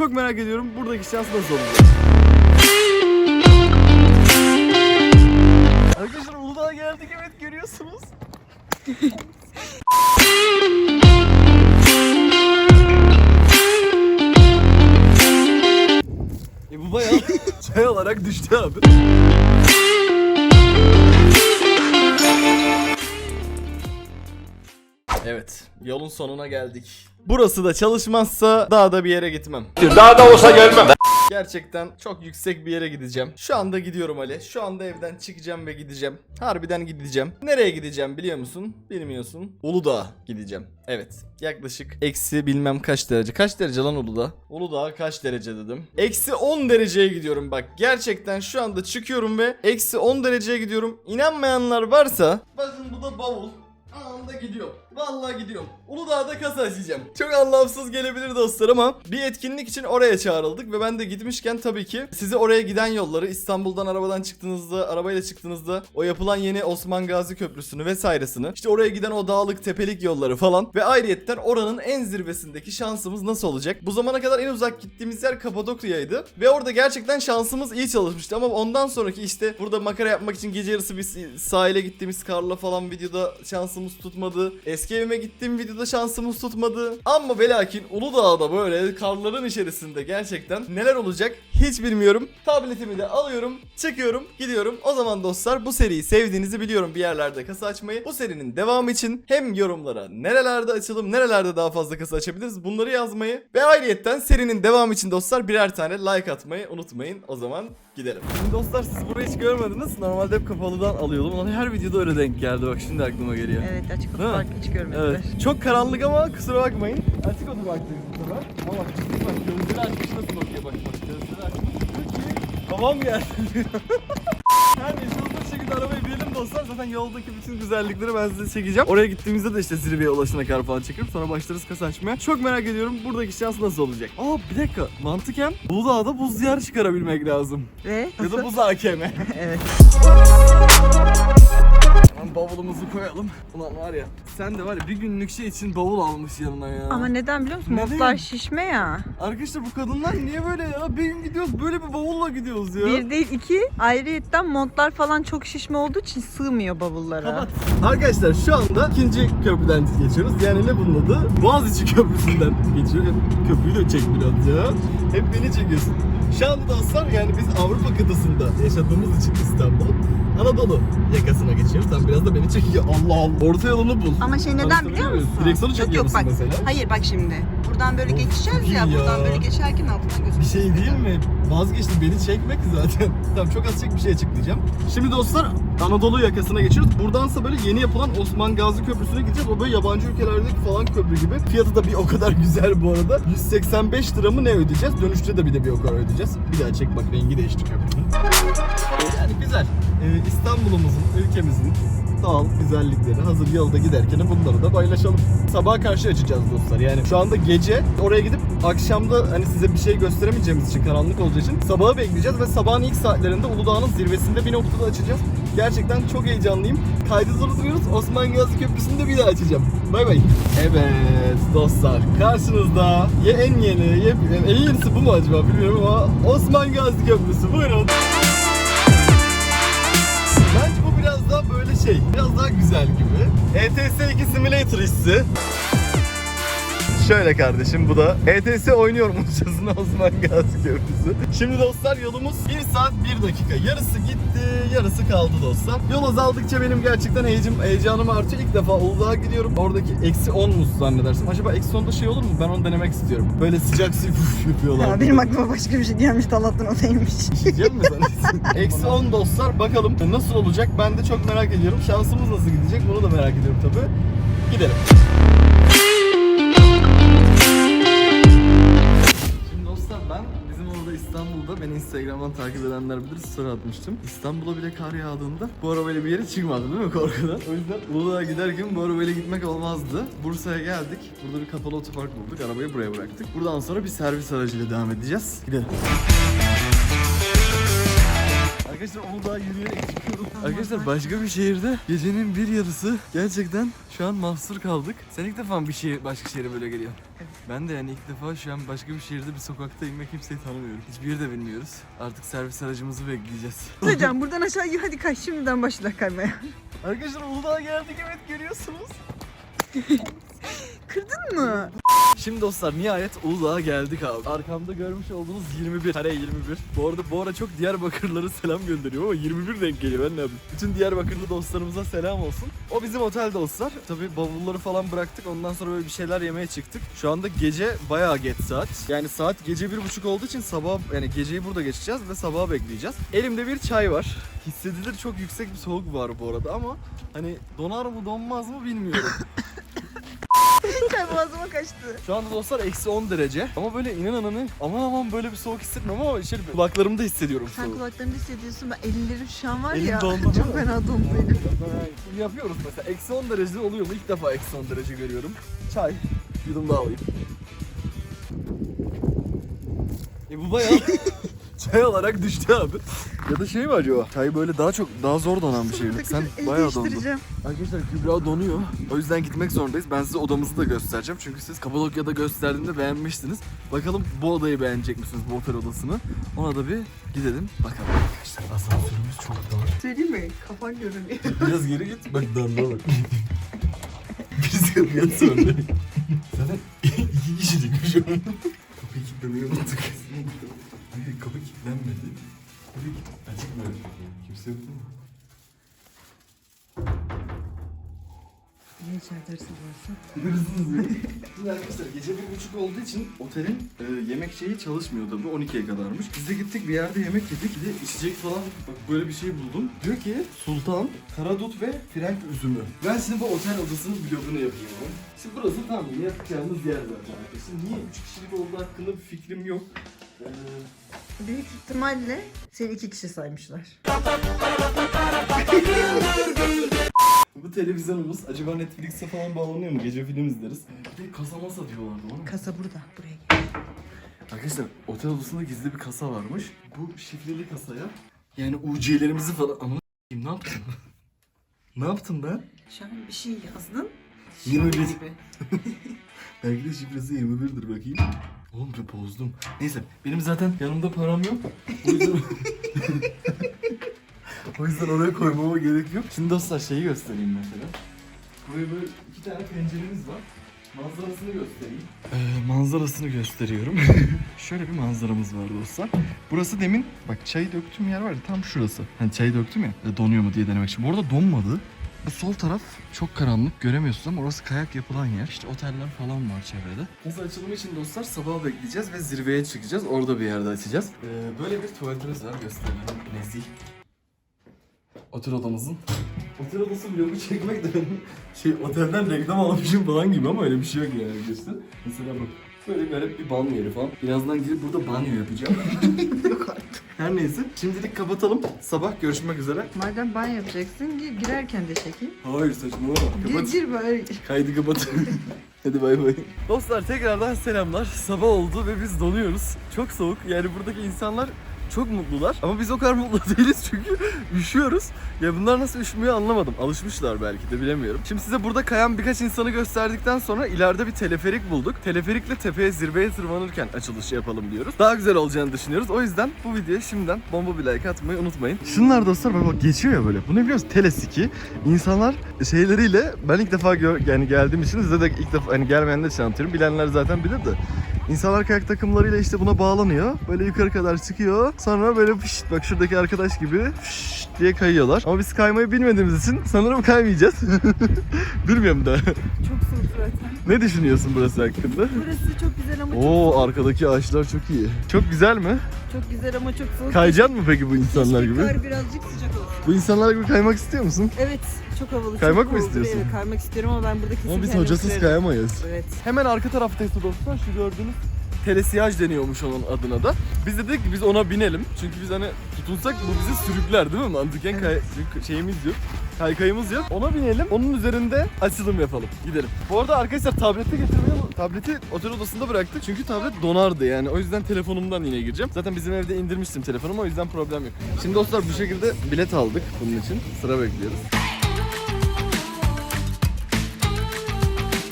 Çok merak ediyorum buradaki şans nasıl olacak? Arkadaşlar Uludağ'a geldik evet görüyorsunuz. e bu bayağı şey olarak düştü abi. Evet, yolun sonuna geldik. Burası da çalışmazsa daha da bir yere gitmem. Daha da olsa gelmem. Gerçekten çok yüksek bir yere gideceğim. Şu anda gidiyorum Ali. Şu anda evden çıkacağım ve gideceğim. Harbiden gideceğim. Nereye gideceğim biliyor musun? Bilmiyorsun. Uludağ'a gideceğim. Evet. Yaklaşık eksi bilmem kaç derece. Kaç derece lan Uludağ? Uludağ kaç derece dedim. Eksi 10 dereceye gidiyorum bak. Gerçekten şu anda çıkıyorum ve eksi 10 dereceye gidiyorum. İnanmayanlar varsa bakın bu da bavul. Anında gidiyorum. Vallahi gidiyorum. Uludağ'da kasa açacağım. Çok anlamsız gelebilir dostlar ama bir etkinlik için oraya çağrıldık ve ben de gitmişken tabii ki size oraya giden yolları İstanbul'dan arabadan çıktığınızda, arabayla çıktığınızda o yapılan yeni Osman Gazi Köprüsü'nü vesairesini işte oraya giden o dağlık tepelik yolları falan ve ayrıyetten oranın en zirvesindeki şansımız nasıl olacak? Bu zamana kadar en uzak gittiğimiz yer Kapadokya'ydı ve orada gerçekten şansımız iyi çalışmıştı ama ondan sonraki işte burada makara yapmak için gece yarısı bir sahile gittiğimiz karla falan videoda şansımız tutmadı. Eski evime gittiğim videoda şansımız tutmadı. Ama ve lakin Uludağ'da böyle karların içerisinde gerçekten neler olacak hiç bilmiyorum. Tabletimi de alıyorum, çıkıyorum, gidiyorum. O zaman dostlar bu seriyi sevdiğinizi biliyorum bir yerlerde kasa açmayı. Bu serinin devamı için hem yorumlara nerelerde açalım, nerelerde daha fazla kasa açabiliriz bunları yazmayı ve ayrıyetten serinin devamı için dostlar birer tane like atmayı unutmayın. O zaman gidelim. Şimdi dostlar siz burayı hiç görmediniz. Normalde hep kapalıdan alıyordum. Ama her videoda öyle denk geldi. Bak şimdi aklıma geliyor. Evet açık Değil mi? hiç görmediler. Evet. Çok karanlık ama kusura bakmayın. Açık otoparktayız bu sefer. Ama bak ciddi bak gözleri açmış nasıl bakıyor bak bak gözleri açmış. Diyor ki babam geldi. Her neyse hızlı şekilde arabaya binelim dostlar. Zaten yoldaki bütün güzellikleri ben size çekeceğim. Oraya gittiğimizde de işte zirveye ulaşana kadar falan çekip sonra başlarız kasa açmaya. Çok merak ediyorum buradaki şans nasıl olacak. Aa bir dakika mantıken Uludağ'da buz diyarı çıkarabilmek lazım. Ve Ya da buz AKM. evet. Hemen bavulumuzu koyalım. Ulan var ya sen de var ya bir günlük şey için bavul almış yanına ya. Ama neden biliyor musun? Neden? Montlar şişme ya. Arkadaşlar bu kadınlar niye böyle ya? Bir gün gidiyoruz böyle bir bavulla gidiyoruz ya. Bir değil iki. Ayrıyetten montlar falan çok şişme olduğu için sığmıyor bavullara. Kapat. Arkadaşlar şu anda ikinci köprüden geçiyoruz. Yani ne bunun adı? Boğaziçi Köprüsü'nden geçiyor. Hep köprüyü de çek biraz ya. Hep beni çekiyorsun. Şu anda dostlar yani biz Avrupa kıtasında yaşadığımız için İstanbul. Anadolu yakasına geçiyoruz. Sen biraz da beni çekiyor. Allah Allah. Orta yolunu bul. Ama şey neden biliyor musun? Direksiyonu çekiyor yok musun bak. mesela? Hayır bak şimdi. Buradan böyle Of, geçeceğiz iyi ya, buradan ya. böyle geçerken altından gözüküyor. Bir şey değil mi? Vazgeçtim beni çekmek zaten. tamam çok az çek bir şey açıklayacağım. Şimdi dostlar Anadolu yakasına geçiyoruz. Buradansa böyle yeni yapılan Osman Gazi Köprüsü'ne gideceğiz. O böyle yabancı ülkelerdeki falan köprü gibi. Fiyatı da bir o kadar güzel bu arada. 185 lira mı ne ödeyeceğiz? Dönüşte de bir de bir o kadar ödeyeceğiz. Bir daha çek bak rengi değişti köprünün. Yani güzel. Ee, İstanbul'umuzun, ülkemizin doğal güzellikleri hazır yolda giderken bunları da paylaşalım. Sabaha karşı açacağız dostlar. Yani şu anda gece oraya gidip akşamda hani size bir şey gösteremeyeceğimiz için karanlık olacağı için sabahı bekleyeceğiz ve sabahın ilk saatlerinde Uludağ'ın zirvesinde bir noktada açacağız. Gerçekten çok heyecanlıyım. Kaydı durduruyoruz. Osman Gazi Köprüsü'nü de bir daha açacağım. Bay bay. Evet dostlar karşınızda ya en yeni ya en yenisi bu mu acaba bilmiyorum ama Osman Gazi Köprüsü buyurun. Şey, biraz daha güzel gibi. ETS 2 Simulator hissi. Şöyle kardeşim bu da ETS oynuyormuşçasına Osman Gazi Köprüsü. Şimdi dostlar yolumuz 1 saat 1 dakika. Yarısı gitti, yarısı kaldı dostlar. Yol azaldıkça benim gerçekten heyecanım, heyecanım artıyor. İlk defa Uludağ'a gidiyorum. Oradaki eksi 10 mu zannedersin? Acaba eksi 10'da şey olur mu? Ben onu denemek istiyorum. Böyle sıcak su yapıyorlar. Ya benim aklıma başka bir şey gelmişti Allah'tan o değilmiş. Diyeceğim mi sen? Eksi 10 dostlar bakalım nasıl olacak ben de çok merak ediyorum. Şansımız nasıl gidecek bunu da merak ediyorum tabi. Gidelim. Şimdi dostlar ben bizim orada İstanbul'da beni Instagram'dan takip edenler bilir story atmıştım. İstanbul'a bile kar yağdığında bu arabayla bir yere çıkmadım değil mi korkudan? O yüzden Uludağ'a giderken bu arabayla gitmek olmazdı. Bursa'ya geldik. Burada bir kapalı otopark bulduk. Arabayı buraya bıraktık. Buradan sonra bir servis aracıyla devam edeceğiz. Gidelim. Arkadaşlar Uludağ'a yürüyerek çıkıyorum. Arkadaşlar başka bir şehirde gecenin bir yarısı gerçekten şu an mahsur kaldık. Sen ilk defa mı bir şehir, başka şehre böyle geliyorsun? Ben de yani ilk defa şu an başka bir şehirde bir sokaktayım ve kimseyi tanımıyorum. Hiçbir yeri de bilmiyoruz. Artık servis aracımızı bekleyeceğiz. Hocam buradan aşağı hadi kaç şimdiden başla kaymaya. Arkadaşlar Uludağ'a geldik evet görüyorsunuz. Kırdın mı? Şimdi dostlar nihayet Uludağ'a geldik abi. Arkamda görmüş olduğunuz 21. Kare 21. Bu arada bu ara çok Diyarbakırlıları selam gönderiyorum ama 21 denk geliyor ben ne yapayım. Bütün Diyarbakırlı dostlarımıza selam olsun. O bizim otel dostlar. Tabii bavulları falan bıraktık. Ondan sonra böyle bir şeyler yemeye çıktık. Şu anda gece bayağı geç saat. Yani saat gece bir buçuk olduğu için sabah yani geceyi burada geçeceğiz ve sabaha bekleyeceğiz. Elimde bir çay var. Hissedilir çok yüksek bir soğuk var bu arada ama hani donar mı donmaz mı bilmiyorum. Boğazıma kaçtı. Şu anda dostlar eksi 10 derece. Ama böyle inanın hani aman aman böyle bir soğuk hissetmiyorum ama şey, kulaklarımda hissediyorum Sen soğuğu. kulaklarını hissediyorsun. Ben ellerim şu an var Elim ya. dondu. Çok fena dondu elim. Bunu yapıyoruz mesela. Eksi 10 derece oluyor mu? İlk defa eksi 10 derece görüyorum. Çay. Yudum daha alayım. E bu bayağı çay olarak düştü abi. Ya da şey mi acaba? Çay böyle daha çok daha zor donan bir şey. Sen El bayağı dondun. Arkadaşlar Kübra donuyor. O yüzden gitmek zorundayız. Ben size odamızı da göstereceğim. Çünkü siz Kapadokya'da gösterdiğimde beğenmiştiniz. Bakalım bu odayı beğenecek misiniz bu otel odasını? Ona da bir gidelim bakalım. Arkadaşlar asansörümüz çok dar. Söyleyeyim mi? Kafan görünüyor. Biraz geri git. Bak darlığa bak. Biz kapıya sonra. Zaten iki kişilik şu an. Kapıyı kilitlemeyi unuttuk. Kapı kilitlenmedi. Kapı açık mı? Kimse yok değil mi? Niye içeride hırsız varsa? Şimdi arkadaşlar gece bir buçuk olduğu için otelin e, yemek şeyi çalışmıyor tabii 12'ye kadarmış. Biz de gittik bir yerde yemek yedik. Bir de içecek falan bak böyle bir şey buldum. Diyor ki Sultan, Karadut ve Frenk üzümü. Ben şimdi bu otel odasının vlogunu yapıyorum. Şimdi burası tam yapacağımız yer zaten arkadaşlar. Niye 3 kişilik olduğu hakkında bir fikrim yok. Büyük ihtimalle seni iki kişi saymışlar. bu televizyonumuz acaba Netflix'e falan bağlanıyor mu? Gece film izleriz. Bir de kasa masa diyorlardı ona. Kasa burada. Buraya gel. Arkadaşlar otel odasında gizli bir kasa varmış. Bu şifreli kasaya yani UC'lerimizi falan ama ne yaptım? ne yaptım ben? Şu an bir şey yazdın. 21. Gibi. Belki de şifresi 21'dir bakayım. Oğlum ben bozdum. Neyse benim zaten yanımda param yok. O yüzden... o yüzden oraya koymama gerek yok. Şimdi dostlar şeyi göstereyim mesela. Buraya böyle iki tane penceremiz var. Manzarasını göstereyim. Ee, manzarasını gösteriyorum. Şöyle bir manzaramız var dostlar. Burası demin bak çayı döktüğüm yer var ya tam şurası. Hani çayı döktüm ya e, donuyor mu diye denemek için. Bu arada donmadı. Bu sol taraf çok karanlık göremiyorsunuz ama orası kayak yapılan yer. İşte oteller falan var çevrede. Nasıl açılımı için dostlar sabah bekleyeceğiz ve zirveye çıkacağız. Orada bir yerde açacağız. Ee, böyle bir tuvaletimiz var gösterelim. Nezih. Otel odamızın. Otel odası vlogu çekmek de şey otelden reklam almışım falan gibi ama öyle bir şey yok yani arkadaşlar. Mesela bak böyle garip bir banyo yeri falan. Birazdan girip burada banyo yapacağım. Yok artık. Her neyse şimdilik kapatalım. Sabah görüşmek üzere. Madem banyo yapacaksın gir, girerken de çekeyim. Hayır saçmalama. Gir Kapat. gir bari. Kaydı kapat. Hadi bay bay. Dostlar tekrardan selamlar. Sabah oldu ve biz donuyoruz. Çok soğuk. Yani buradaki insanlar çok mutlular. Ama biz o kadar mutlu değiliz çünkü üşüyoruz. Ya bunlar nasıl üşümüyor anlamadım. Alışmışlar belki de bilemiyorum. Şimdi size burada kayan birkaç insanı gösterdikten sonra ileride bir teleferik bulduk. Teleferikle tepeye zirveye tırmanırken açılışı yapalım diyoruz. Daha güzel olacağını düşünüyoruz. O yüzden bu videoya şimdiden bomba bir like atmayı unutmayın. Şunlar dostlar bak bak geçiyor ya böyle. Bu ne biliyorsunuz? Telesiki. İnsanlar şeyleriyle ben ilk defa gör, yani geldiğim için size de ilk defa hani gelmeyenler için anlatıyorum. Bilenler zaten bilir de. İnsanlar kayak takımlarıyla işte buna bağlanıyor. Böyle yukarı kadar çıkıyor. Sonra böyle pişt bak şuradaki arkadaş gibi pişt diye kayıyorlar. Ama biz kaymayı bilmediğimiz için sanırım kaymayacağız. Bilmiyorum da. Çok soğuk zaten. ne düşünüyorsun burası hakkında? Burası çok güzel ama çok Oo arkadaki ağaçlar çok iyi. Çok güzel mi? Çok güzel ama çok soğuk. Kayacaksın mı peki bu insanlar gibi? Kar birazcık. Bu insanlar gibi kaymak istiyor musun? Evet, çok havalı. çok Kaymak mı havalı. istiyorsun? Evet, kaymak istiyorum ama ben burada kesin Ama biz kendim hocasız sürerim. kayamayız. Evet. Hemen arka taraftayız dostlar. Şu gördüğünüz telesiyaj deniyormuş onun adına da. Biz de dedik ki biz ona binelim. Çünkü biz hani tutunsak bu bizi sürükler değil mi? Mantıken kay- çünkü şeyimiz yok. Kaykayımız yok. Ona binelim. Onun üzerinde açılım yapalım. Gidelim. Bu arada arkadaşlar tableti getirmeyi tableti otel odasında bıraktık. Çünkü tablet donardı yani. O yüzden telefonumdan yine gireceğim. Zaten bizim evde indirmiştim telefonumu o yüzden problem yok. Şimdi dostlar bu şekilde bilet aldık bunun için. Sıra bekliyoruz.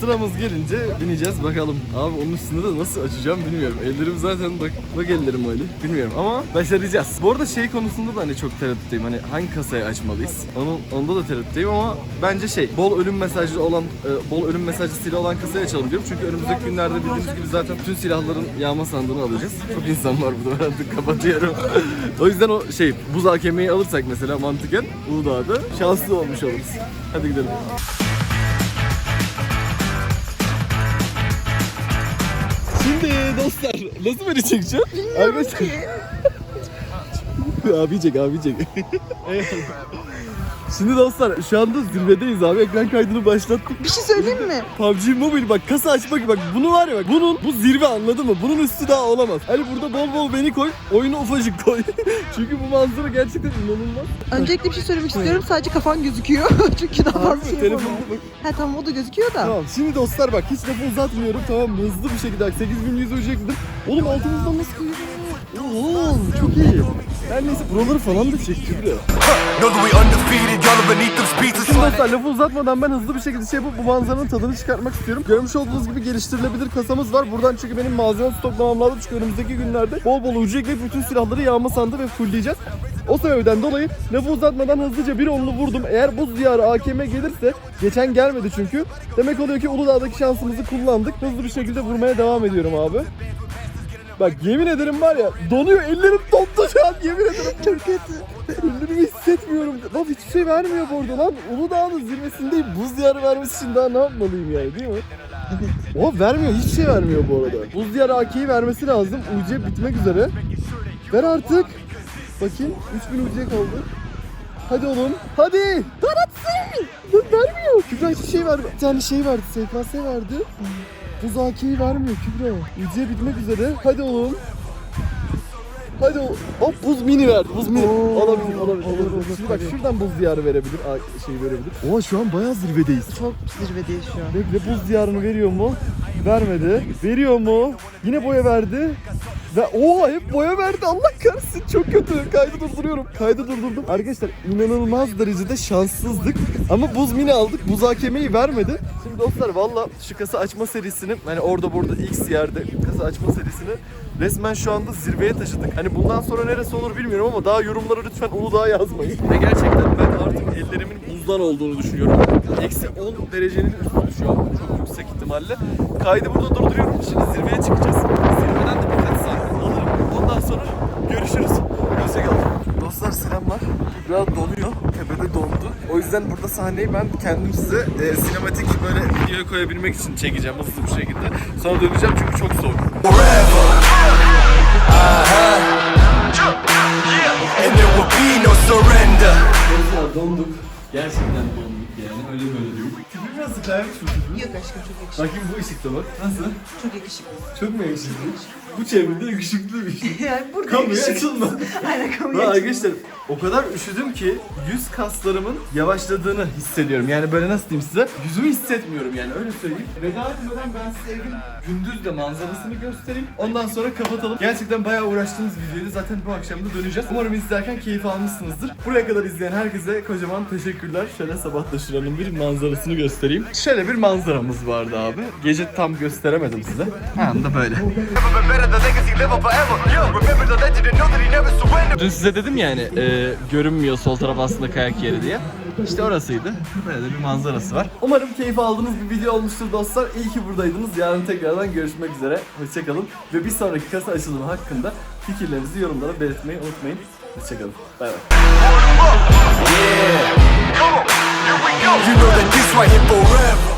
Sıramız gelince bineceğiz bakalım. Abi onun üstünde de nasıl açacağım bilmiyorum. Ellerim zaten bak bak ellerim Ali. Bilmiyorum ama başaracağız. Bu arada şey konusunda da hani çok tereddütteyim. Hani hangi kasayı açmalıyız? Onun onda da tereddütteyim ama bence şey bol ölüm mesajlı olan e, bol ölüm mesajlısıyla olan kasayı açalım diyorum. Çünkü önümüzdeki günlerde bildiğiniz gibi zaten bütün silahların yağma sandığını alacağız. Çok insan var burada artık kapatıyorum. o yüzden o şey buz AKM'yi alırsak mesela mantıken Uludağ'da şanslı olmuş oluruz. Hadi gidelim. Şimdi dostlar nasıl beni çekeceğim? Arkadaşlar. abi çek abi çek. Evet. Şimdi dostlar şu anda zirvedeyiz abi ekran kaydını başlattık. Bir şey söyleyeyim mi? PUBG Mobile bak kasa açmak bak bunu var ya bak bunun bu zirve anladın mı? Bunun üstü daha olamaz. Hani burada bol bol beni koy oyunu ufacık koy. Çünkü bu manzara gerçekten inanılmaz. Öncelikle bir şey söylemek istiyorum. Sadece kafan gözüküyor. Çünkü daha fazla şey Telefonu bak. Ha tamam o da gözüküyor da. Tamam şimdi dostlar bak hiç lafı uzatmıyorum tamam mı? hızlı bir şekilde bak 8100 ölecektim. Oğlum altımızdan nasıl koyuyor? Oğlum çok iyi. Her neyse buraları falan da çekti bile. Şimdi dostlar lafı uzatmadan ben hızlı bir şekilde şey yapıp bu manzaranın tadını çıkartmak istiyorum. Görmüş olduğunuz gibi geliştirilebilir kasamız var. Buradan çünkü benim malzeme stoklamam lazım çünkü önümüzdeki günlerde bol bol ucu ekleyip bütün silahları yağma sandı ve fullleyeceğiz. O sebepten dolayı lafı uzatmadan hızlıca bir onlu vurdum. Eğer buz diyarı AKM gelirse, geçen gelmedi çünkü. Demek oluyor ki Uludağ'daki şansımızı kullandık. Hızlı bir şekilde vurmaya devam ediyorum abi. Bak yemin ederim var ya donuyor ellerim dondu şu an yemin ederim. Çok kötü. Ellerimi hissetmiyorum. Lan hiçbir şey vermiyor bu arada lan. Uludağ'ın zirvesindeyim. Buz diyarı vermesi için daha ne yapmalıyım yani değil mi? O vermiyor. Hiçbir şey vermiyor bu arada. Buz diyarı AK'yi vermesi lazım. UC bitmek üzere. Ver artık. Bakayım. 3000 UC kaldı. Hadi oğlum. Hadi. Lan vermiyor. Kübra hiçbir şey vermiyor. Bir tane şey verdi. SKS verdi. Buz AK'yi vermiyor Kübra. UC bitmek üzere. Hadi oğlum. Hadi o. Hop buz mini verdi. Buz mini. Oo, olabilir, olabilir. olur, olabilir. olur, Şimdi bak şuradan buz diyarı verebilir. Şey verebilir. Oha şu an bayağı zirvedeyiz. Çok zirvedeyiz şu an. Bekle buz diyarını veriyor mu? Vermedi. Veriyor mu? Yine boya verdi. Ve oha hep boya verdi. Allah kahretsin çok kötü. Kaydı durduruyorum. Kaydı durdurdum. Arkadaşlar inanılmaz derecede şanssızdık. Ama buz mini aldık. Buz hakemeyi vermedi. Şimdi dostlar valla şu kasa açma serisini hani orada burada X yerde kasa açma serisini resmen şu anda zirveye taşıdık. Hani bundan sonra neresi olur bilmiyorum ama daha yorumlara lütfen Uludağ yazmayın. Ve gerçekten ben artık ellerimin buzdan olduğunu düşünüyorum. Eksi 10 derecenin üstü şu an çok yüksek ihtimalle. Kaydı burada durduruyorum. Şimdi zirveye çıkacağız. Zirveden de birkaç saat alırım. Ondan sonra görüşürüz. Hoşçakalın. Dostlar selamlar. Biraz donuyor. Tepede dondu. O yüzden burada sahneyi ben kendim size e, sinematik böyle videoya koyabilmek için çekeceğim hızlı bir şekilde. Sonra döneceğim çünkü çok soğuk. Forever. And there will be no surrender. Dostlar donduk. Gerçekten donduk yani öyle böyle değil. Tipi biraz kaymış mı tipi? Yok aşkım çok yakışıklı. Bakayım bu ışıkta bak. Nasıl? Çok yakışıklı. Çok mu yakışıklı? Bu çevrede yakışıklı bir şey. Yani burada Kamuya yakışıklı. açılma. Aynen kamuya açılma. arkadaşlar o kadar üşüdüm ki yüz kaslarımın yavaşladığını hissediyorum. Yani böyle nasıl diyeyim size? Yüzümü hissetmiyorum yani öyle söyleyeyim. Veda etmeden ben size evin gündüz de manzarasını göstereyim. Ondan sonra kapatalım. Gerçekten bayağı uğraştığımız videoydu. Zaten bu akşam da döneceğiz. Umarım izlerken keyif almışsınızdır. Buraya kadar izleyen herkese kocaman teşekkürler. Şöyle sabah da şuranın bir manzarasını göstereyim. Şöyle bir manzaramız vardı abi. Gece tam gösteremedim size. Ha da böyle. Yeah. Dün size dedim yani e, görünmüyor sol taraf aslında kayak yeri diye. İşte orasıydı. Böyle de bir manzarası var. Umarım keyif aldığınız bir video olmuştur dostlar. İyi ki buradaydınız. Yarın tekrardan görüşmek üzere. Hoşçakalın. Ve bir sonraki kasa açılımı hakkında fikirlerinizi yorumlara belirtmeyi unutmayın. Hoşçakalın. Bay bay. Go. You know that this right here forever.